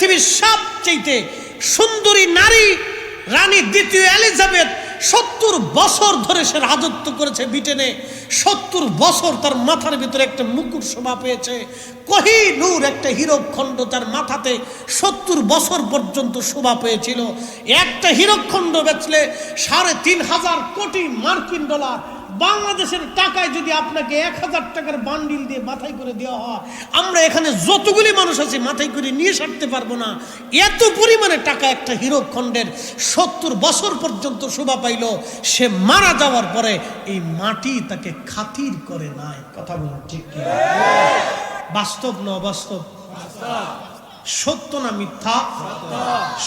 পৃথিবীর সবচেয়ে সুন্দরী নারী রানী দ্বিতীয় এলিজাবেথ সত্তর বছর ধরে সে রাজত্ব করেছে ব্রিটেনে। সত্তর বছর তার মাথার ভিতরে একটা মুকুট শোভা পেয়েছে। কহি নূর একটা হীরকখণ্ড তার মাথাতে সত্তর বছর পর্যন্ত শোভা পেয়েছিল। একটা হীরকখণ্ড বেচলে সাড়ে তিন হাজার কোটি মার্কিন ডলার বাংলাদেশের টাকায় যদি আপনাকে এক হাজার টাকার বান্ডিল দিয়ে মাথায় করে দেওয়া হয়, আমরা এখানে যতগুলি মানুষ আছে মাথায় করে নিয়ে সারতে পারব না। এত পরিমাণে টাকা একটা হীরক খণ্ডের সত্তর বছর পর্যন্ত শোভা পাইল, সে মারা যাওয়ার পরে এই মাটি তাকে খাতির করে নাই। কথা বলুন ঠিক বাস্তব না অবাস্তব? সত্য না মিথ্যা?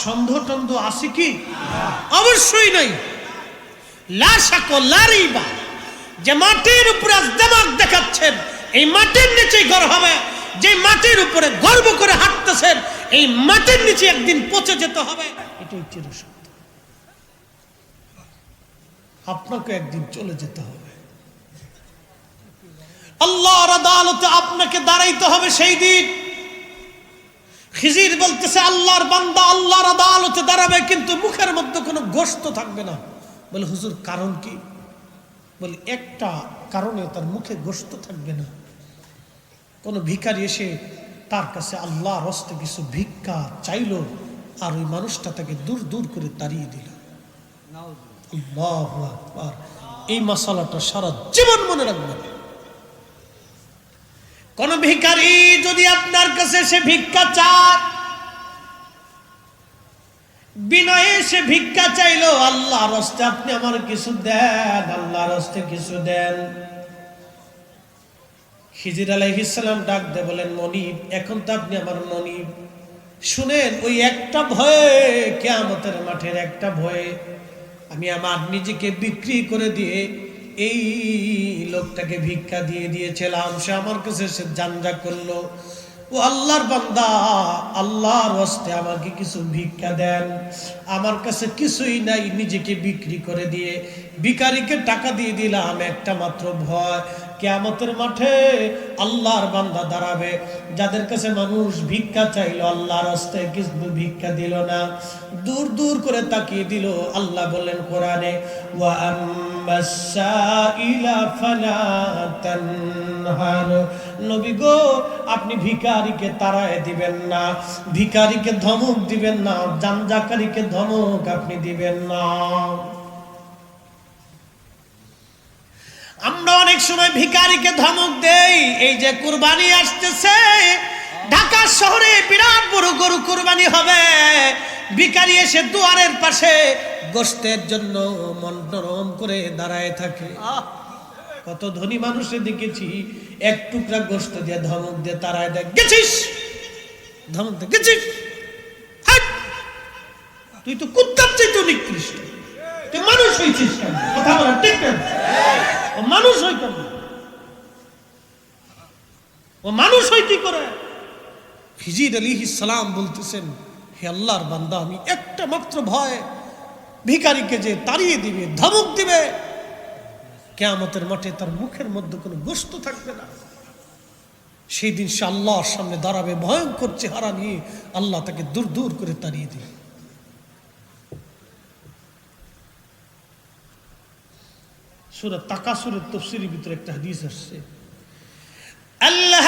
সন্দেহ টন্ধ আছে কি? অবশ্যই নাই। লাশাকো লারিবা যে মাটির উপরে দেমাগ দেখাচ্ছেন, এই মাটির নিচেই ঘর হবে। যে মাটির উপরে গর্ব করে হাঁটতেছেন, এই মাটির নিচে একদিন পচে যেতে হবে। এটাই চির সত্য আপনাকে একদিন চলে যেতে হবে। আল্লাহর আদালতে আপনাকে দাঁড়াইতে হবে সেই দিন। খিজির বলতেছে, আল্লাহর বান্দা আল্লাহর আদালতে দাঁড়াবে, কিন্তু মুখের মধ্যে কোনো গোস্ত থাকবে না। বলে, হুজুর, কারণ কি? বলে, একটা কারণে তার মুখে গোস্ত থাকবে না। কোনো ভিখারি এসে তার কাছে আল্লাহ রস্তে কিছু ভিক্ষা চাইলো আর ওই মানুষটা তাকে দূর দূর করে তাড়িয়ে দিল। এই মশালাটা সারা জীবন মনে রাখবেন কোন ভিকারি যদি আপনার কাছে সে ভিক্ষা চায় বিনয়ে সে ভিক্ষা চাইলো আল্লাহ রস্তে আপনি আমার কিছু দেন আল্লাহ রস্তে কিছু দেন। খিজির আলাইহিসাল্লাম ডাক দে বলেন, মনিব, এখন তো আপনি আমার মনিব। শুনেন, ওই একটা ভয়ে কেয়ামতের মাঠের একটা ভয়ে আমি আমার নিজেকে বিক্রি করে দিয়ে এই লোকটাকে ভিক্ষা দিয়ে দিয়েছিলাম। সে আমার কাছে সে জানজা করল। ও আল্লাহর বান্দা, আল্লাহর হস্তে আমাকে কিছু ভিক্ষা দেন। আমার কাছে কিছুই নাই, নিজেকে বিক্রি করে দিয়ে। ভিকারিকে টাকা দিয়ে দিলাম, একটা মাত্র ভয়। কেয়ামতের মাঠে আল্লাহর বান্দা দাঁড়াবে। যাদের কাছে মানুষ ভিক্ষা চাইলো, আল্লাহর হস্তে কিছু ভিক্ষা দিল না। দূর দূর করে তাকিয়ে দিল, আল্লাহ বললেন, কোরআনে, ওয়া গো, আপনি ভিখারিকে তাড়ায় দিবেন না, ভিখারিকে ধমক দিবেন না জানজাকারীকে ধমক আপনি দিবেন না। আমরা অনেক সময় ভিখারিকে ধমক দেই, এই যে কুরবানি আসতেছে, ঢাকা শহরে বিরাট বড় গরু কুরবানি হবে। ভিখারি এসে দুয়ারের পাশে গোস্তের জন্য মন নরম করে দাঁড়ায় থাকে। কত ধনী মানুষে দেখেছি এক টুকরা গোস্ত দিয়ে ধমক দিয়ে তারায় দেখ গেছিস? ধমক দিয়ে গেছিস? তুই তো কুত্তার চাইতে নিকৃষ্ট। তুই মানুষ হয়েছিস কথা বলা ঠিক ও মানুষ হয় কেন? ও মানুষ হয় কি করে? খিজির আলী সালাম বলতেছেন হে আল্লাহর বান্দা, আমি একটা মাত্র ভয়। ভিকারীকে যে তাড়িয়ে দিবে, ধমক দিবে, কেয়ামতের মাঠে তার মুখের মধ্যে কোনো গোস্ত থাকবে না। সেই দিন সে আল্লাহর সামনে দাঁড়াবে, ভয়ঙ্কর চেহারা নিয়ে আল্লাহ তাকে দূর দূর করে তাড়িয়ে দিবে। সুরা তাকাসুরের তফসিরের ভিতরে একটা হাদিস আসছে। আল্লাহ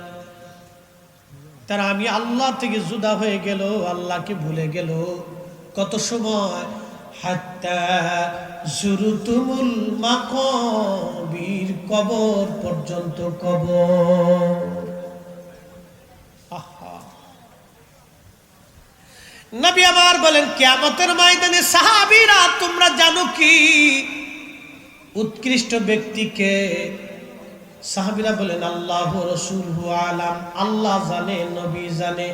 তারা আমি আল্লাহ থেকে জুদা হয়ে গেল, আল্লাহকে ভুলে গেল। কত সময়? জুরুতুমুল মাকবির কবর পর্যন্ত কবর। নবী আমার বলেন, কেয়ামতের ময়দানে সাহাবীরা তোমরা জানো কি? উৎকৃষ্ট ব্যক্তিকে সাহাবিরা বলেন, আল্লাহ রসুল আলাম, আল্লাহ জানে, নবী জানে।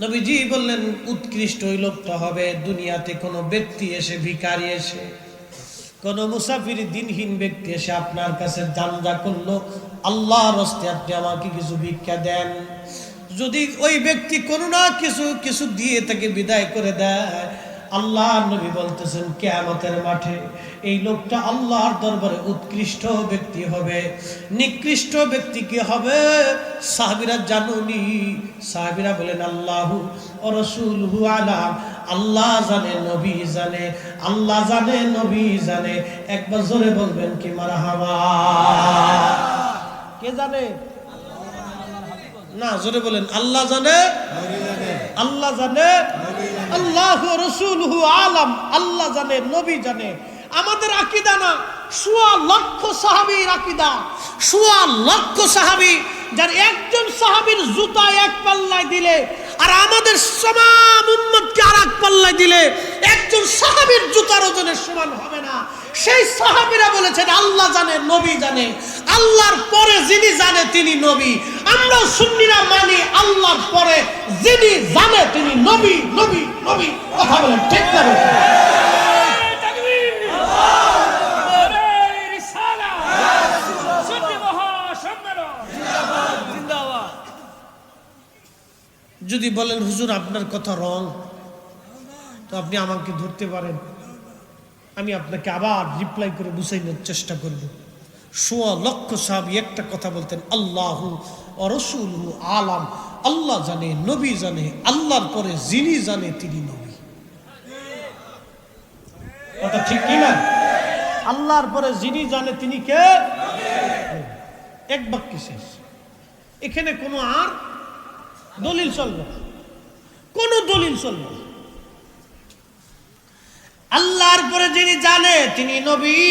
নবীজি বললেন, উৎকৃষ্ট ওই লোকটা হবে, দুনিয়াতে কোনো ব্যক্তি এসে ভিকারি এসে, কোন মুসাফির দিনহীন ব্যক্তি এসে আপনার কাছে জানজা করল। আল্লাহ রস্তে আপনি আমাকে কিছু ভিক্ষা দেন। যদি ওই ব্যক্তি কোনো না কিছু কিছু দিয়ে তাকে বিদায় করে দেয় আল্লাহ নবী বলতেছেন কেয়ামতের মাঠে এই লোকটা আল্লাহর দরবারে উৎকৃষ্ট ব্যক্তি হবে। নিকৃষ্ট ব্যক্তি কি হবে? সাহাবিরা জানুনি। সাহাবিরা বলেন আল্লাহ রসুল আলাম। আল্লাহ জানে নবী জানে আল্লাহ জানে নবী জানে। একবার জোরে বলবেন কি মারা হাওয়া কে জানে? না জোরে বলেন আল্লাহ জানে আল্লাহ জানে। আল্লাহ রসুল আলম, আল্লাহ জানে, নবী জানে। আমাদের আকিদা না, সুয়া লক্ষ সাহাবির আকিদা। সুয়া লক্ষ সাহাবি একজন সাহাবীর জুতা এক পাল্লায় দিলে, আর আমাদের সমান পাল্লায় দিলে, একজন সাহাবীর জুতার ওজনের সমান হবে না। সেই সাহাবীরা বলেছেন, আল্লাহ জানে, নবী জানে। আল্লাহর পরে যিনি জানে, তিনি নবী। আমরা সুন্নিরা মানি, আল্লাহর পরে যিনি জানে, তিনি নবী নবী নবী। কথা বলেন, ঠিক না যদি বলেন, হুজুর, আপনার কথা রং। তো আপনি আমাকে ধরতে পারেন। আমি আপনাকে আবার রিপ্লাই করে বুঝাইনোর চেষ্টা করব। সোয়া লক্ষ সাহাবি একটা কথা বলতেন, আল্লাহ রসুল আলাম। আল্লাহ জানে, নবী জানে, আল্লাহর পরে যিনি জানে তিনি নবী। কথা ঠিক কিনা আল্লাহর পরে যিনি জানে তিনি কে? এক বাক্য শেষ। এখানে কোনো আর দলিল চলবে কোনো দলিল চলবে না। আল্লাহর পরে যিনি জানে, তিনি নবী।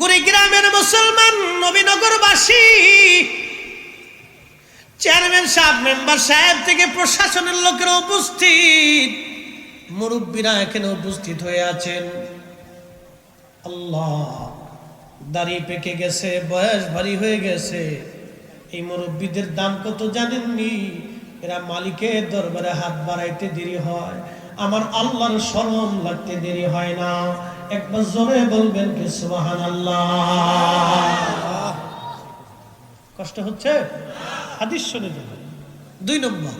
গুড়িগ্রামের মুসলমান নবীনগরবাসী চেয়ারম্যান সাহেব, মেম্বার সাহেব থেকে প্রশাসনের লোকেরা উপস্থিত। মুরব্বীরা এখানে উপস্থিত হয়ে আছেন। আল্লাহ, দাড়ি পেকে গেছে, বয়স ভারী হয়ে গেছে। এই মুরব্বীদের দাম কত জানেননি? এরা মালিকের দরবারে হাত বাড়াইতে দেরি হয়। আমার আল্লাহর শরম লাগতে দেরি হয় না। একবার জোরে বলবেন কি সুবাহান আল্লাহ কষ্ট হচ্ছে? হাদিস শুনে দেবেন দুই নম্বর,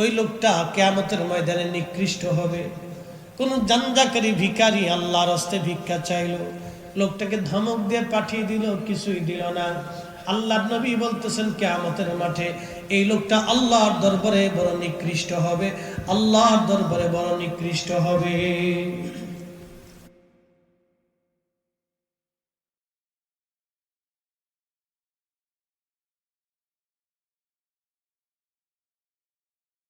ওই লোকটা কেয়ামতের ময়দানে নিকৃষ্ট হবে। কোন জানজাকারী ভিখারি আল্লাহর হস্তে ভিক্ষা চাইলো। লোকটাকে ধমক দিয়ে পাঠিয়ে দিল, কিছুই দিল না। আল্লাহ নবী বলতেছেন, কেয়ামতের মাঠে এই লোকটা আল্লাহর দরবারে বড় নিকৃষ্ট হবে আল্লাহর দরবারে বড় নিকৃষ্ট হবে।